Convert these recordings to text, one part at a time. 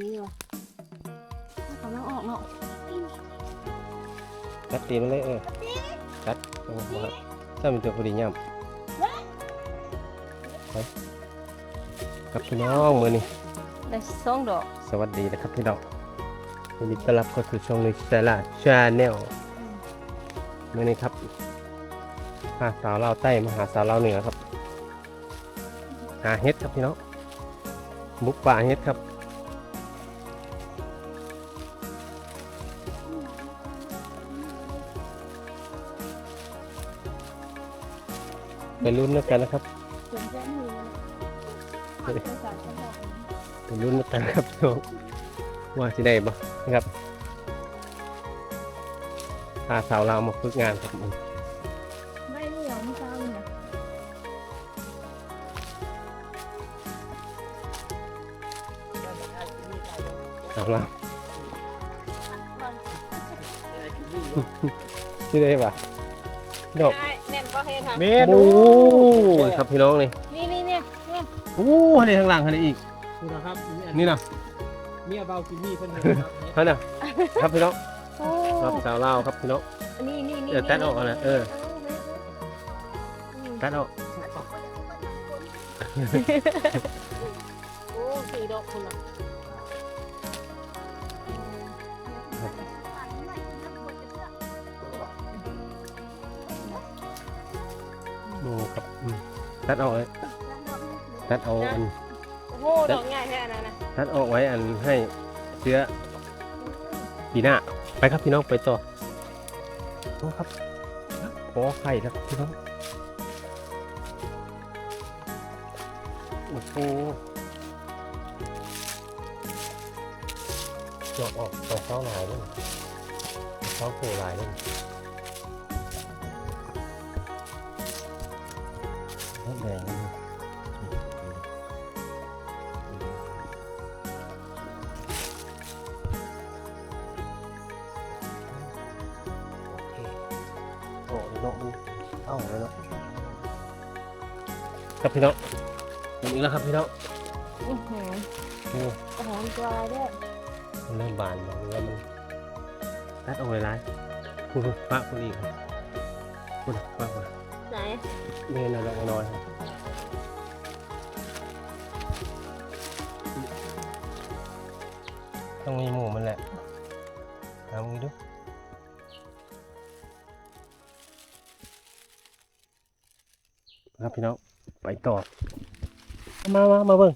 นี่วะเขาต้องออกเนาะตัดตีนมันเลยเออตัดโอ้โหครับถ้ามันตัวพอดีย่ำไปครับพี่น้องมือนี้ได้สองดอก สวัสดีนะครับพี่น้องยินดีต้อนรับเข้าสู่ช่องนิสลาชาแนลมือนี้ครับหาสาวลาวใต้มาหาสาวลาวเหนือครับ หาเฮ็ดครับพี่น้องบุกป่าเฮ็ดครับ ไปลุ้นแล้วกันนะครับส่วนแจ้งมือผักไปสามกระบอกไปลุ้นแล้วกันครับพี่น้องว่าจะได้บ่นะครับพาสาวลาวมาฝึกงานครับไม่เหนียวไม่เจ้าเลยนะสาวลาวที่ได้ป่ะดอกได้แน่น ก็เฮ็ดค่ะ เมโอ้นูยครับพี่น้องนี่นี่นี่เนี่ยเนี่ยโอ้อันนี้ข้างหลังอันนี้อีก คุณนะครับนี่นะเมียเบากินนี่เพิ่นเห็นครับเท่าน่ะครับพี่น้องโอ้ครับสาวลาวครับพี่น้องนี่นี่นี่เดี๋ยวตัดออกก่อนนะเออตัดออกโอ้สี่ดอกคุณอะ ครับอืมตัดออกเลยตัดเอาอันโอ้โหดอกใหญ่แค่นั้นนะทัดออกไว้อันให้เชื้อปีหน้าไปครับพี่น้องไปต่อโอ้ครับขอไข่ครับพี่น้องโอ้โหจอกออกต่อเส้าหลายเลยเส้าโผล่หลายเลย โอ้ยนกมันเอ้าเลยเนาะครับพี่น้องถึงอีกแล้วครับพี่น้องอื้อหือโอ้โอ้โหมันตัวอะไรด้วยมันเริ่มบานแล้วเริ่มมันตัดเอาไว้ร้ายคุณป้าคุณอีกครับคุณป้าคุณไหนนี่น่ารักน้อยครับต้องมีหมูมันแหละทำงี้ดู พี่น้องไปต่อ มามามาเบิ่ง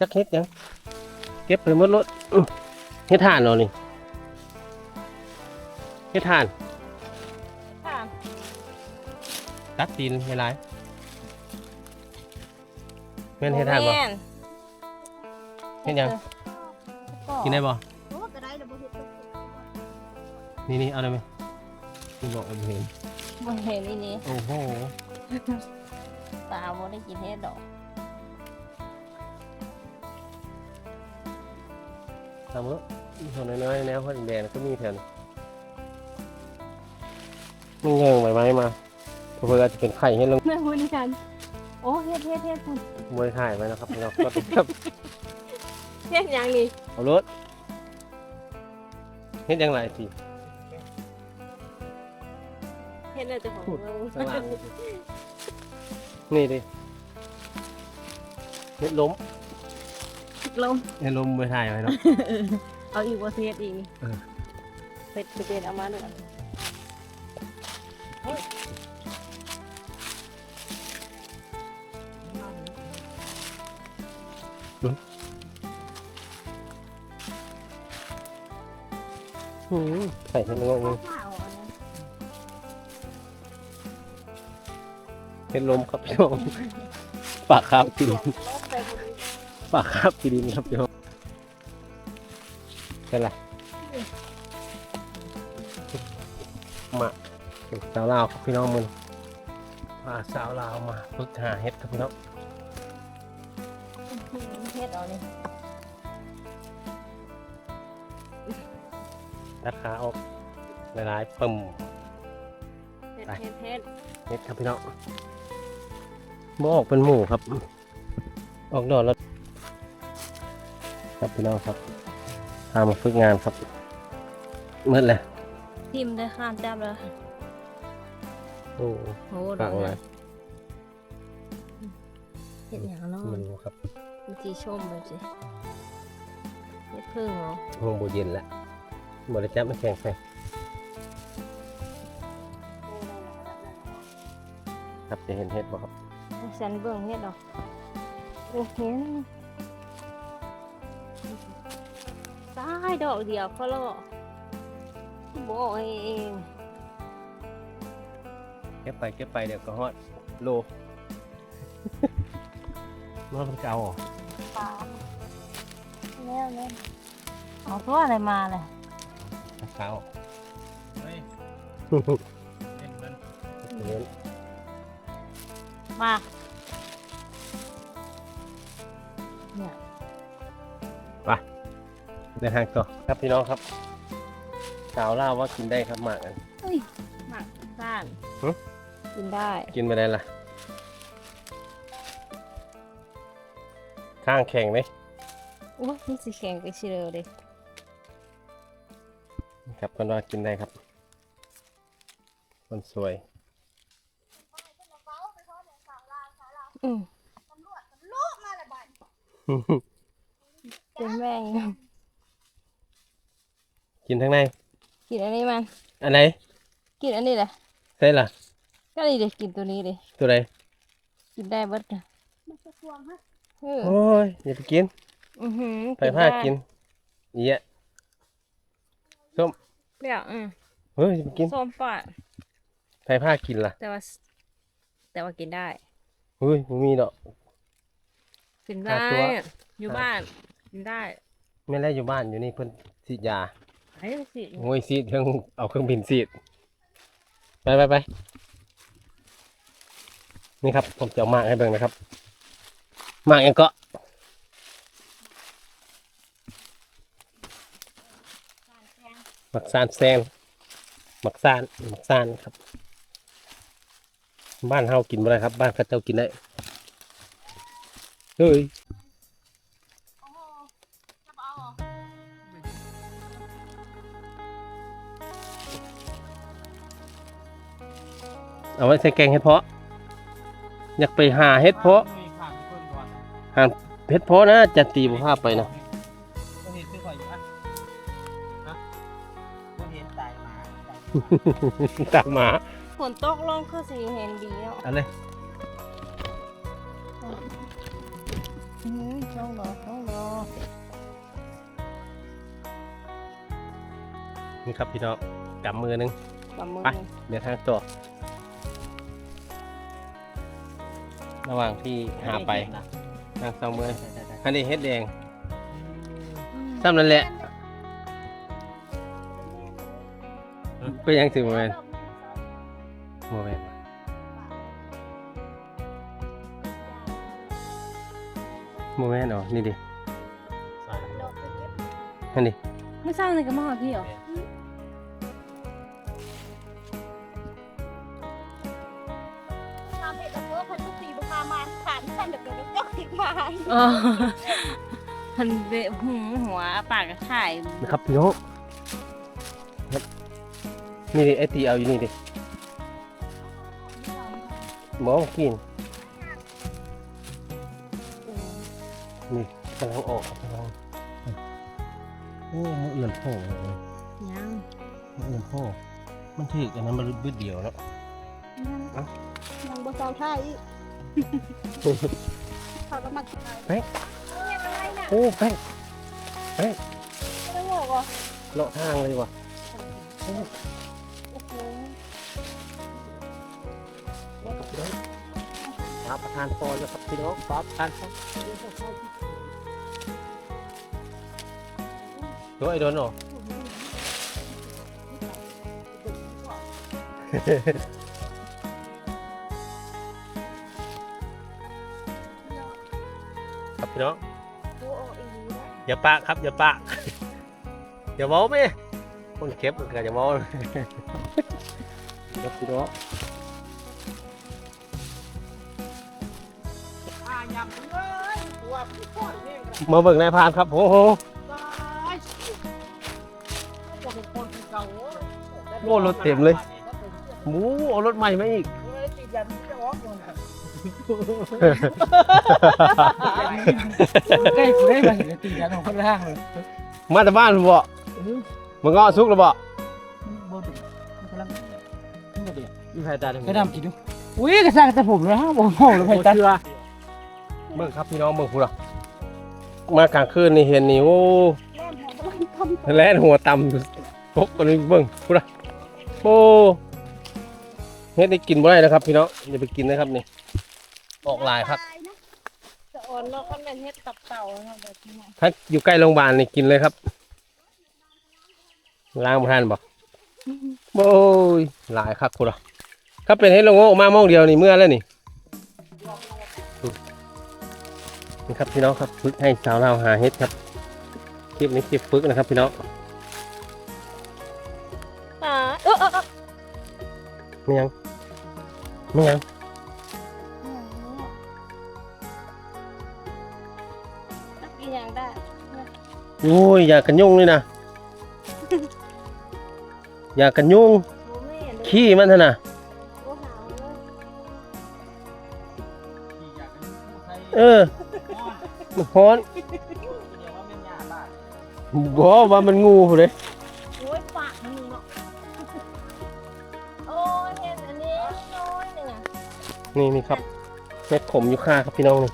จักเฮ็ดหยังเก็บไปหมดรถอื้อเฮ็ดทานเหรอนี่เฮ็ดทานค่ะตัดตีนเวลายแม่นเฮ็ดทานบ่แม่นเฮ็ดหยังกินได้บ่โอ้ก็ได้แล้วบ่เฮ็ดนี่นี่เอาได้ไหมคุณบอกผมเห็นบ่เห็นนี่นี่โอ้โห ตาบ่ได้กินเฮ็ดดอกทำแล้วส่วนน้อยๆแนวพอแดงๆก็มีแถวนี้มันเงงใบไม้มาเพื่อจะเป็นไข่ให้ลงแม่พูดนี่กันโอ้เฮ็ดเฮ็ดเฮ็ดคุณมวยไข่ไว้นะครับพี่น้องก็ครับเฮ็ดหยังนี่เอารถเฮ็ดยังไงสิเฮ็ดแล้วเจะของเบิ่งข้างล่าง นี่ดิเฮ็ดล้มลงเฮ็ดล้มมวยไทยไว้เนาะ เอาอีกบ่สิเฮ็ดอีกนี่เออ เป็ดเป็ดเอามาด้วยกันหืมใส่ให้มันงงข้าวเอา เฮ็ดล้มครับพี่น้องปากคาบที่ดินลบไปบ่ดีปากคาบที่ดินครับพี่น้องเป็นไรมาสาวลาวครับพี่น้องมึงพาสาวลาวมาฝึกหาเฮ็ดครับพี่น้องเฮ็ดเอานี่ตัดขาออกหลายๆปุ่มเฮ็ดไปเฮ็ดเฮ็ดเฮ็ดครับพี่น้อง บ่ออกเป็นหมู่ครับ ออกดอกแล้วครับพี่น้องครับพามาฝึกงานครับมืดเลยพิมพ์ได้ข้ามจับเลยโอ้โหฟังเลยเห็ดอย่างเนอมันรู้ครับวิธีชมมันสิเห็ดพึ่งเหรอห้องบูเย็นแล้วบริจับมาแข่งใส่ครับจะเห็นเห็ดบ่ครับ ฉันเบิ่งเห็ดดอกโอ้เห็นตายดอกเดียวเขาล่อบอกเองเก็บไปเก็บไปเดี๋ยวก็ฮอดโลนอนเป็นเก่าเหรอปลาแน่แน่เอาตัวอะไรมาเลยเก่าเฮ้ยเห็นมันเน้น มาเนี่ยเดินทางต่อครับพี่น้องครับ สาวเล่าว่ากินได้ครับหมากอันหมักซ่านหึ กินได้ กินไปได้ละข้างแข็งไหมโอ้ยนี่สิแข็งไปเชียวเลยครับคนว่ากินได้ครับ คนสวย อืมเป็นแม่งกินทั้งในกินอันนี้มันอันไหนกินอันนี้แหละใช่ล่ะก็นี่เด็กกินตัวนี้เลยตัวไหนกินได้เบิดนะเออโอ้ยอย่าไปกินอือหือไปผ้ากินเหี้ยส้มเปรี้ยวอืมเฮ้ยอย่าไปกินส้มปะไปผ้ากินล่ะ แต่ว่า แต่ว่ากินได้ เฮ้ยไม่มีดอก กินหาได้ตัว อยู่บ้านกินได้ไม่ได้อยู่บ้านอยู่นี่เพิ่นฉีดยาไอ้สิโอ้ยฉีดเครื่องเอาเครื่องบินฉีดไปไปไปนี่ครับผมจะเอามากให้เบิ่งนะครับมากยังเกาะหมักซานแซงหมักซานหมักซานครับ บ้านเฮากินบ่ได้ครับ บ้านเขาเจ้ากินได้เฮ้ยเอาไว้ใส่แกงเห็ดเพาะ อยากไปหาเห็ดเพาะมีข้างเพิ่นก่อนหาเห็ดเพาะนะจะตีบุภาพไปนะก็เห็นคือข่อยอยู่อะฮะก็เห็นตายหมาตายตามหมา ฝนตกลงคือสีเห็นดีเนาะเอะไรอืมช่องรอช่องรอนี่ครับพี่น้องกำมือหนึงกับมือไปเดี๋ยวทางตัวระหว่างที่หาไปทางสองมืออันนี้เฮ็ดแดงซ้ำนั่นแหละเป็นยังสิโมเมนโมเมนโมเมนอ๋อนี่ดิอันนี้ไม่ทราบเลยกับหม้อพี่เหรอทำเห็ดกับเพื่อพันทุกปีบุคามาผ่านท่านเด็กๆก็ติดมาอ๋อมันเบะหูหัวปากกระข่ายนะครับพี่น้องครับนี่ดิไอตีเอาอยู่นี่ดิห มอกินนี่กำลังออกกำลังโอ้มือเอื่อนโผล่เลยยังมือเอื่อนโผล่มันถือกันนั้นมันบึดเดียวแล้วยังบนเสาท่าอีกเขาก็มากินอะไรเฮ้ยเนี่ยอะไรน่ะโอ้แป้งไม่ได้บอกว่าเลาะทางเลยว่ะ ทานพรนะครับพี่น้องฟ้าประทานพรโดนไอ้โดนเหรอครับพี่น้องโอ้โหอีกแล้วอย่าปะครับอย่าปะอย่าเมาไหมคนเก็บก็อย่าเมาครับพี่น้อง มาเบิ่งนายพรานครับโอ้โหโอ้รถเต็มเลยหมูเอารถใหม่มาอีกได้กูได้มาเห็นตีกันของคนล่างเลยมาแต่บ้านบ่มึงเงาะสุกแล้วบ่บ่เป็นกำลังบ่เดือดมีใครตาได้ไปดำกินดูอุ้ยกระซังแต่ผมเลยฮะบ่ห้องเลยไปตัดเบิ่งครับพี่น้องเบิ่งพูดอะ มากลางคืนนี่เห็นนี่โอ้แล่นหัวตะลันคำแล่นหัวต่ำตกกันนี่เบิ่งพูดอะโอ้เฮ็ดได้กินบ่ได้นะครับ พี่น้องอย่าไปกินนะครับนี่ออกหลายครับจะอ่อนเราก็เป็นเฮ็ดตับเต่าเนาะแบบนี้ถ้าอยู่ใกล้โรงพยาบาลนี่กินเลยครับล้างบ่ทันบ่โอ้ยหลายครับพูดอะถ้าเป็นให้ลงโง่ออกมามองเดียวนี่เมื่อแล้วนี่ นี่ครับพี่น้องครับฝึกให้สาวเราวหาเห็ดครับคลิปนี้คลิปฝึกนะครับพี่น้องอ่าเออเออเออไม่ยังไม่ยังนักกินอย่างได้โอ้ยอย่ากันยุ่งเลยนะ อย่ากันยุ่งโมแม่เลยขี้มันเถอะนะโอ้หาวเลยเออ มันฮ้อนบอกว่ามันงูเลยโอ้ยปากมันเนาะโอ้ยเห็นอันนี้น้อยหนึ่งอะนี่นี่ครับเม็ดขมอยู่ข้าครับพี่น้องนี่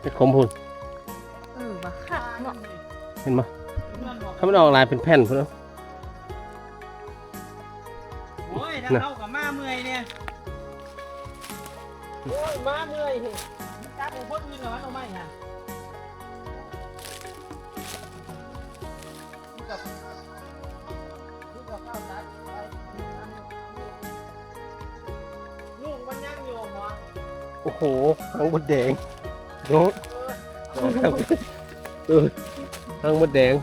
เม็ดขมหุ่นเออบ้าค่ะเนาะเห็นไหมถ้ามันออกลายเป็นแผ่นพุ่นเนาะโอ้ยถ้าเข้ากับมาเมื่อยเนี่ยโอ้ยมาเมื่อย จับของคนอื่นเหรอวะเอาไม่ฮะนี่กับนี่กับข้าวตัดไปลูกมันยังอยู่หมอโอ้โหทางบดแดงโน้ตเออทางบดแดง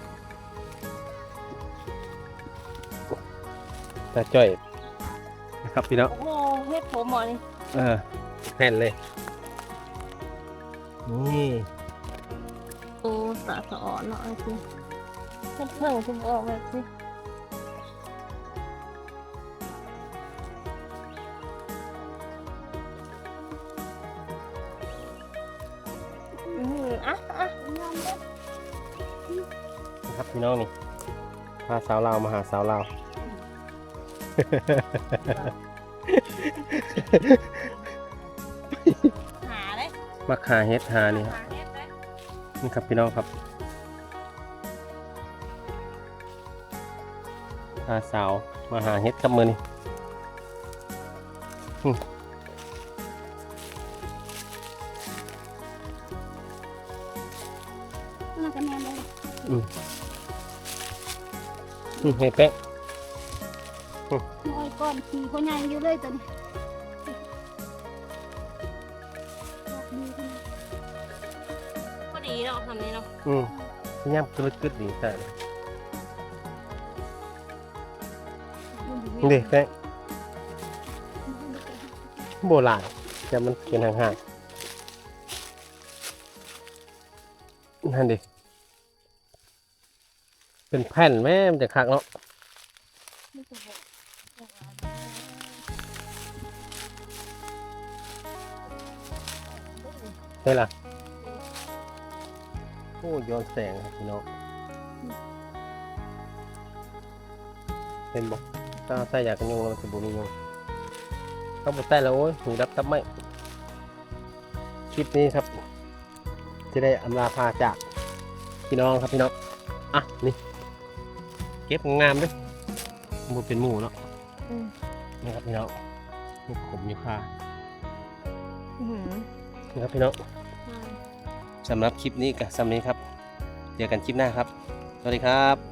ตาจ้อยนะครับพี่น้องโอ้โหเฮ็ดผมหมอนี่เออแผ่นเลย นี่โอ้สาสะอ่อนเนาะไอ้สิเฮ็ดเพิ่งคุณออกแบบสิอืมอะอะนะครับพี่น้องนี่พาสาวลาวมาหาสาวลาวหา มาหาเฮ็ดหานี่ครับหาเฮ็ดเลยนี่ครับพี่น้องครับพาสาวมาหาเฮ็ดครับมือนี่น่าจะแม่นเลยอืมเฮ็ดแป๊ะน้อยก้อนขี่เขาใหญ่อยู่เลยตอนำนี้เนาะอืมพยายามกรึดกรึดดีใส่เลยนี่แป๊ะโบราณแต่มันเขียนห่างๆนั่นดิเป็นแผ่นแม่มันจะคักเนาะใช่ล่ะ โอ้ย้อนแสงครับพี่น้องเห็นบอกถ้าใส่อยากกันยุงแล้วมันจะบุมียุงถ้าบดใต้แล้วโอ้ยหูดับตับไม่คลิปนี้ครับ จะได้อำลาพาจากพี่น้องครับพี่น้องอะนี่เก็บงามๆด้วยมันเป็นหมูเนาะอืมนี่ครับพี่น้องนี่ผมอยู่ค่าอื้อหือนี่ครับพี่น้องอ่า สำหรับคลิปนี้กับสำนี้ครับ เจอกันคลิปหน้าครับ สวัสดีครับ